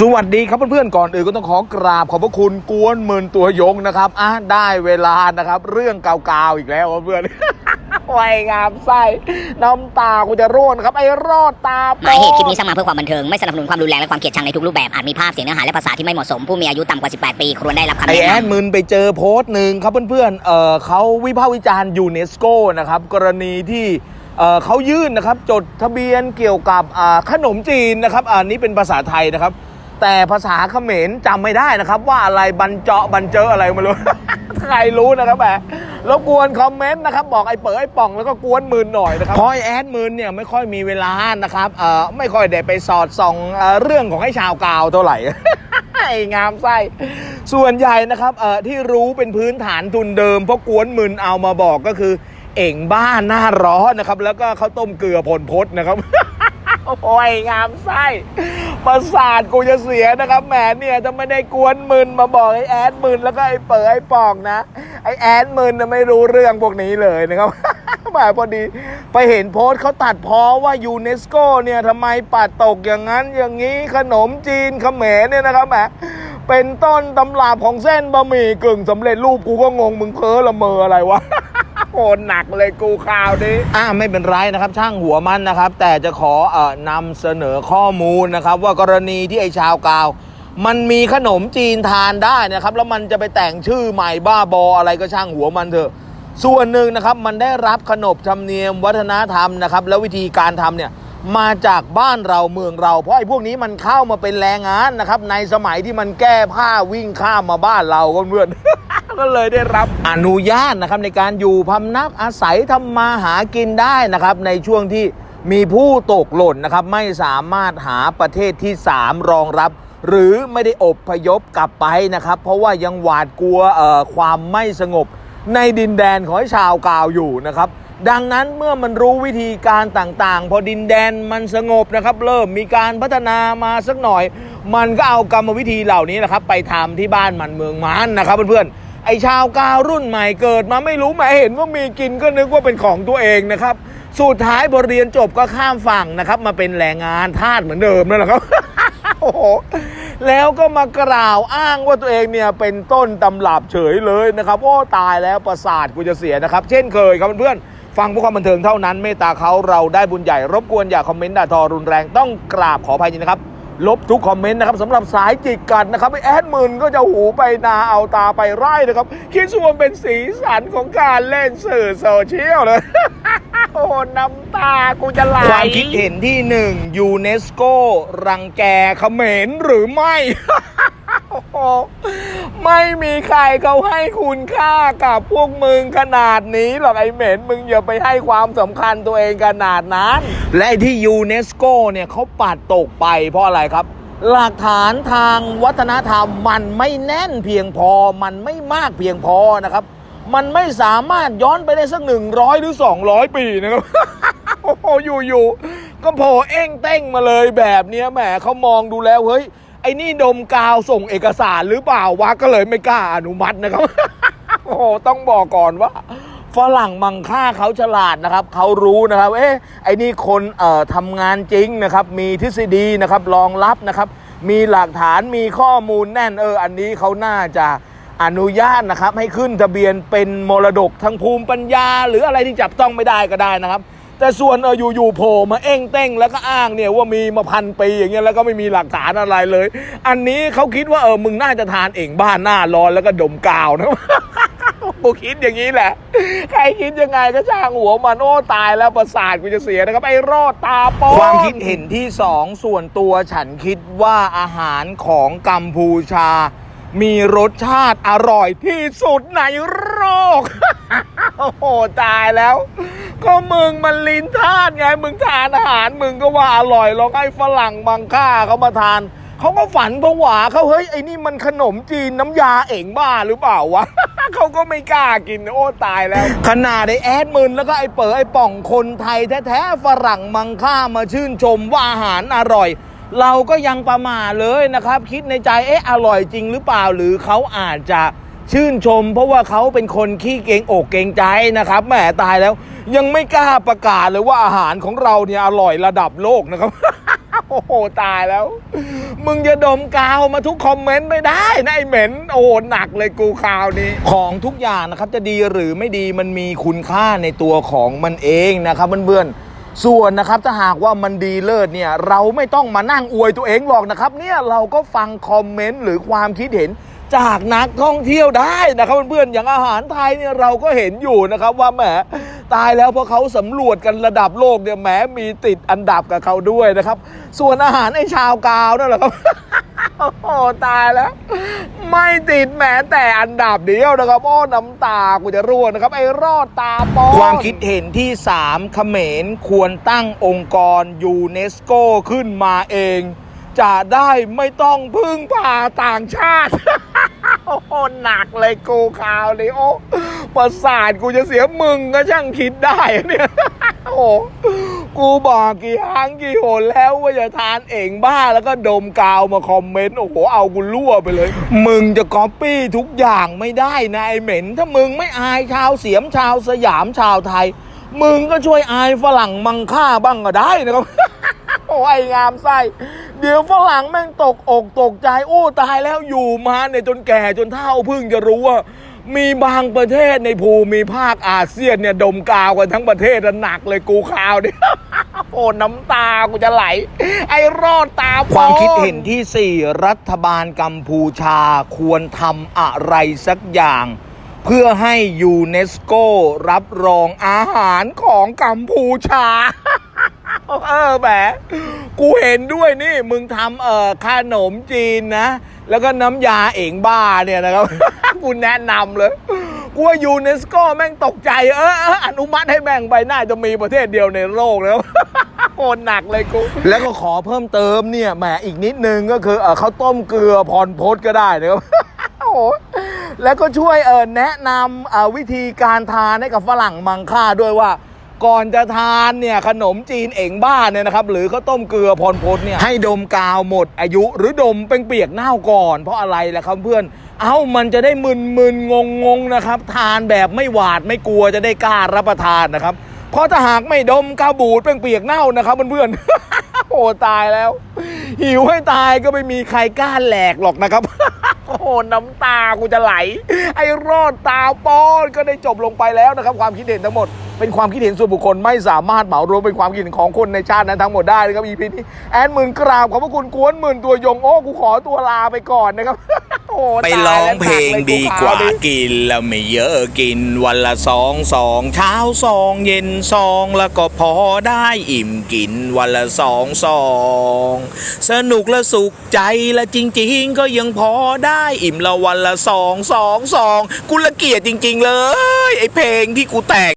สวัสดีครับเพื่อนๆก่อนอื่นก็ต้องขอกราบขอบพระคุณกวนหมื่นตัวยงนะครับอะได้เวลานะครับ เรื่องเก่าๆอีกแล้วเพื่อนไวยงามไส้น้ำตากูจะร่วงนะครับไอ้รอดตาหมายเหตุคลิปนี้สร้างมาเพื่อความบันเทิงไม่สนับสนุนความรุนแรงและความเกลียดชังในทุกรูปแบบอาจมีภาพเสียงเนื้อหาและภาษาที่ไม่เหมาะสมผู้มีอายุต่ำกว่า 18 ปีควรได้รับคำไอแนะแอดนำมึนไปเจอโพสต์หนึ่งครับเพื่อนๆเออเขาวิพากษ์วิจารณ์ยูเนสโกนะครับกรณีที่เอ่อเขายื่นนะครับจดทะเบียนเกี่ยวกับอ่าขนมจีนนะครับอันนี้เป็นภาษาไทยนะครับ แต่ภาษาเขมรจำไม่ได้นะครับ ว่าอะไรบันเจาะบันเจออะไรไม่รู้ใครรู้นะครับแหมรบกวนคอมเมนต์นะครับ บอกไอ้เป๋อไอ้ป่องแล้วก็กวนมืนหน่อยนะครับเพอ้แอดมืนเนี่ยไม่ค่อยมีเวลานะครับเอ่อไม่ค่อยได้ไปสอดส่องเออเรื่องของไอ้ชาวกาวเท่าไหร่ไอ้งามไส้ส่วนใหญ่นะครับเอ่อที่รู้เป็นพื้นฐานทุนเดิมเพราะกวนมึนเอามาบอกก็คือ เอ่งบ้านหน้าร้อนนะครับ แล้วก็ข้าวต้มเกลือผลพดนะครับ โอ้ยงามไส้ประสาทกูจะเสียนะครับแหมเนี่ยถ้าไม่ได้กวนมึนมาบอกไอ้แอดมึนแล้วก็ไอ้เป๋อไอ้ปองนะ ไอ้แอดมึนน่ะไม่รู้เรื่องพวกนี้เลยนะครับแหมพอดีไปเห็นโพสต์เขาตัดพ้อว่ายูเนสโกเนี่ยทำไมปัดตกอย่างนั้นอย่างนี้ขนมจีนเขมรเนี่ยนะครับแหมเป็นต้นตำราบของเส้นบะหมี่กึ่งสำเร็จรูปกูก็งงมึงเพ้อละเมออะไรวะ โหดหนักเลยกูข่าวนี้อ่าไม่เป็นไรนะครับ ช่างหัวมันนะครับ แต่จะขอเอ่อนำเสนอข้อมูลนะครับ ว่ากรณีที่ไอ้ชาวกาว มันมีขนมจีนทานได้นะครับ แล้วมันจะไปแต่งชื่อใหม่บ้าบออะไรก็ช่างหัวมันเถอะ ส่วนหนึ่งนะครับมันได้รับขนบธรรมเนียมวัฒนธรรมนะครับ แล้ววิธีการทำเนี่ยมาจากบ้านเราเมืองเรา เพราะไอ้พวกนี้มันเข้ามาเป็นแรงงานนะครับ ในสมัยที่มันแก้ผ้าวิ่งข้ามมาบ้านเราเพื่อน ก็เลยได้รับอนุญาตนะครับในการอยู่พำนักอาศัยทำมาหากินได้นะครับในช่วงที่มีผู้ตกหล่นนะครับไม่สามารถหาประเทศที่ 3 รองรับ หรือไม่ได้อบพยพกลับไปนะครับ เพราะว่ายังหวาดกลัวความไม่สงบ ในดินแดนของชาวกาวอยู่นะครับดังนั้นเมื่อมันรู้วิธีการต่างๆ พอดินแดนมันสงบนะครับ เริ่มมีการพัฒนามาสักหน่อย มันก็เอากรรมวิธีเหล่านี้นะครับ ไปทำที่บ้านมันเมืองมันนะครับเพื่อนๆ ไอ้ชาวกาวรุ่นใหม่เกิดมาไม่รู้มาเห็นว่ามีกินก็นึกว่าเป็นของตัวเองนะครับสุดท้ายพอเรียนจบก็ข้ามฝั่งนะครับ มาเป็นแรงงานทาสเหมือนเดิมนั่นแหละครับโอ้โหแล้วก็มากล่าวอ้างว่าตัวเองเนี่ยเป็นต้นตำรับเฉยเลยนะครับโอ้ตายแล้วประสาทกูจะเสียนะครับ เช่นเคยครับเพื่อนฟังเพื่อความบันเทิงเท่านั้นเมตตาเขาเราได้บุญใหญ่รบกวนอย่าคอมเมนต์ด่าทอรุนแรงต้องกราบขออภัยนะครับ ลบทุกคอมเมนต์นะครับสำหรับสายจิกกัดนะครับไอแอดมินก็จะหูไปนาเอาตาไปไร่นะครับ คิดว่าเป็นสีสันของการเล่นสื่อโซเชียลเลยโอ้น้ำตากูจะไหลความคิดเห็นที่หนึ่งยูเนสโกรังแกเขมรหรือไม่ ไม่มีใครเขาให้คุณค่ากับพวกมึงขนาดนี้หรอกไอ้เหม็นมึงอย่าไปให้ความสำคัญตัวเองขนาดนั้น และที่ยูเนสโกเนี่ยเขาปัดตกไปเพราะอะไรครับหลักฐานทางวัฒนธรรมมันไม่แน่นเพียงพอ มันไม่มากเพียงพอนะครับ มันไม่สามารถย้อนไปได้สักหนึ่งร้อยหรือ200ปีนะครับ โอ้โหอยู่ๆก็โผล่เอ้งเต้งมาเลยแบบนี้แหมเขามองดูแล้วเฮ้ย ไอ้นี่ดมกาวส่งเอกสารหรือเปล่าวะก็เลยไม่กล้าอนุมัตินะครับ โอ้ต้องบอกก่อนว่าฝรั่งมังค่าเขาฉลาดนะครับเขารู้นะครับ เอ๊ะไอ้นี่คนเอ่อทำงานจริงนะครับ มีทฤษฎีนะครับรองรับนะครับ มีหลักฐานมีข้อมูลแน่นเออ อันนี้เขาน่าจะอนุญาตนะครับ ให้ขึ้นทะเบียนเป็นมรดกทางภูมิปัญญา หรืออะไรที่จับต้องไม่ได้ก็ได้นะครับ แต่ส่วนเอออยู่ๆโผล่มาเอ้งเต้งแล้วก็อ้างเนี่ยว่ามีมาพันปีอย่างเงี้ยแล้วก็ไม่มีหลักฐานอะไรเลย อันนี้เขาคิดว่าเออมึงน่าจะทานเองบ้านหน้าร้อนแล้วก็ดมกาวนะกูคิดอย่างนี้แหละ ใครคิดยังไงก็ช่างหัวมันโอ้ตายแล้วประสาทกูจะเสียนะครับไอ้รอดตาโปความคิดเห็นที่สองส่วนตัวฉันคิดว่าอาหารของกัมพูชา มีรสชาติอร่อยที่สุดในโลกโอ้ตายแล้ว ก็มึงมันลินทาดไงมึงทานอาหารมึงก็ว่าอร่อยลองให้ฝรั่งบางค่าเขามาทานเขาก็ฝันผวาเขาเฮ้ยไอ้นี่มันขนมจีนน้ำยาเอ๋งบ้าหรือเปล่าวะเขาก็ไม่กล้ากินโอ้ตายแล้ว ขนาดไอ้แอดมึนแล้วก็ไอ้เป๋อไอ้ป่องคนไทยแท้ๆฝรั่งมังค่ามาชื่นชมว่าอาหารอร่อย เราก็ยังประมาทเลยนะครับ คิดในใจเอ๊ะอร่อยจริงหรือเปล่าหรือเขาอาจจะชื่นชม เพราะว่าเขาเป็นคนขี้เกงอกเกงใจนะครับแหมตายแล้ว ยังไม่กล้าประกาศเลยว่าอาหารของเราเนี่ยอร่อยระดับโลกนะครับ โอ้โหตายแล้ว มึงจะดมกาวมาทุกคอมเมนต์ไม่ได้นะไอเหม็นโอ้โหหนักเลยกูคราวนี้ ของทุกอย่างนะครับจะดีหรือไม่ดีมันมีคุณค่าในตัวของมันเองนะครับเพื่อนๆส่วนนะครับถ้าหากว่ามันดีเลิศเนี่ยเราไม่ต้องมานั่งอวยตัวเองหรอกนะครับเนี่ยเราก็ฟังคอมเมนต์หรือความคิดเห็นจากนักท่องเที่ยวได้นะครับเพื่อนๆอย่างอาหารไทยเนี่ยเราก็เห็นอยู่นะครับว่าแหม ตายแล้วเพราะเขาสำรวจกันระดับโลกเนี่ยแหมมีติดอันดับกับเขาด้วยนะครับ ส่วนอาหารไอ้ชาวกาวนั่นแหละครับโอ้โหตายแล้ว ไม่ติดแม้แต่อันดับเดียวนะครับโอ้น้ำตากูจะร่วงนะครับ ไอ้รอดตาปอนความคิดเห็นที่ 3เขมรควรตั้งองค์กรยูเนสโกขึ้นมาเอง จะได้ไม่ต้องพึ่งพาต่างชาติ โอ้หนักเลยกูข่าวนี้โอ้ ประสาทกูจะเสียมึงก็ช่างคิดได้เนี่ยโอ้กูบอกกี่ครั้งกี่หนแล้วว่าจะทานเองบ้าแล้วก็ดมกาวมาคอมเมนต์โอ้โหเอากูรั่วไปเลย มึงจะก๊อปปี้ทุกอย่างไม่ได้นะไอเหม็น ถ้ามึงไม่อายชาวเสียมชาวสยามชาวไทย มึงก็ช่วยอายฝรั่งมังค่าบ้างก็ได้นะครับโอ้ยงามไส้เดี๋ยวฝรั่งแม่งตกอกตกใจโอ้ตายแล้วอยู่มาเนี่ยจนแก่จนเฒ่าพิ่งจะรู้ว่า มีบางประเทศในภูมิภาคอาเซียนเนี่ยดมกาวกันทั้งประเทศอะหนักเลยกูข่าวเนี่ยโอ้น้ำตากูจะไหล ไอ้รอดตาความคิดเห็นที่ 4 รัฐบาลกัมพูชาควรทำอะไรสักอย่าง เพื่อให้ยูเนสโกรับรองอาหารของกัมพูชา เออแหมกูเห็นด้วยนี่ มึงทำเออขนมจีนนะ แล้วก็น้ำยาเองบ้าเนี่ยนะครับกูแนะนำเลยกูว่ายูเนสโกแม่งตกใจเอออนุมัติให้แม่งไปน่าจะมีประเทศเดียวในโลกแล้วโคตรหนักเลยกู แล้วก็ขอเพิ่มเติมเนี่ยแหมอีกนิดนึงก็คือเออเขาต้มเกลือพรพดก็ได้นะครับโอ้โหแล้วก็ช่วยเออแนะนำวิธีการทานให้กับฝรั่งมังค่าด้วยว่า ก่อนจะทานเนี่ยขนมจีนเองบ้านเนี่ยนะครับหรือข้าวต้มเกลือพรพดเนี่ยให้ดมกาวหมดอายุ หรือดมเป็นเปียกเน่าก่อน เพราะอะไรล่ะครับเพื่อน เอ้ามันจะได้มึนมึนงงงงนะครับ ทานแบบไม่หวาดไม่กลัวจะได้กล้ารับประทานนะครับ เพราะถ้าหากไม่ดมกาวบูดเป็นเปียกเน่านะครับเพื่อนโอ้ตายแล้ว หิวให้ตายก็ไม่มีใครกล้าแหลกหรอกนะครับ อ้โหน้ำตากูจะไหล ไอ้รอดตาป้อนก็ได้จบลงไปแล้วนะครับความคิดเห็นทั้งหมด เป็นความคิดเห็นส่วนบุคคลไม่สามารถเหมารวมเป็นความคิดเห็นของคนในชาตินั้นทั้งหมดได้นะครับ EP นี้แอนหมื่นกราบขอบพระคุณกวนหมื่นตัวยงโอ้กูขอตัวลาไปก่อนนะครับโอ้ไปร้องเพลงดีกว่ากินแล้วไม่เยอะกินวันละสองสองเช้าสองเย็นสองแล้วก็พอได้อิ่มกินวันละสองสองสนุกและสุขใจและจริง ๆ ก็ยังพอได้อิ่มละวันละสองสองสองกูละเกียดจริง ๆ เลย ไอเพลงที่กูแต่ง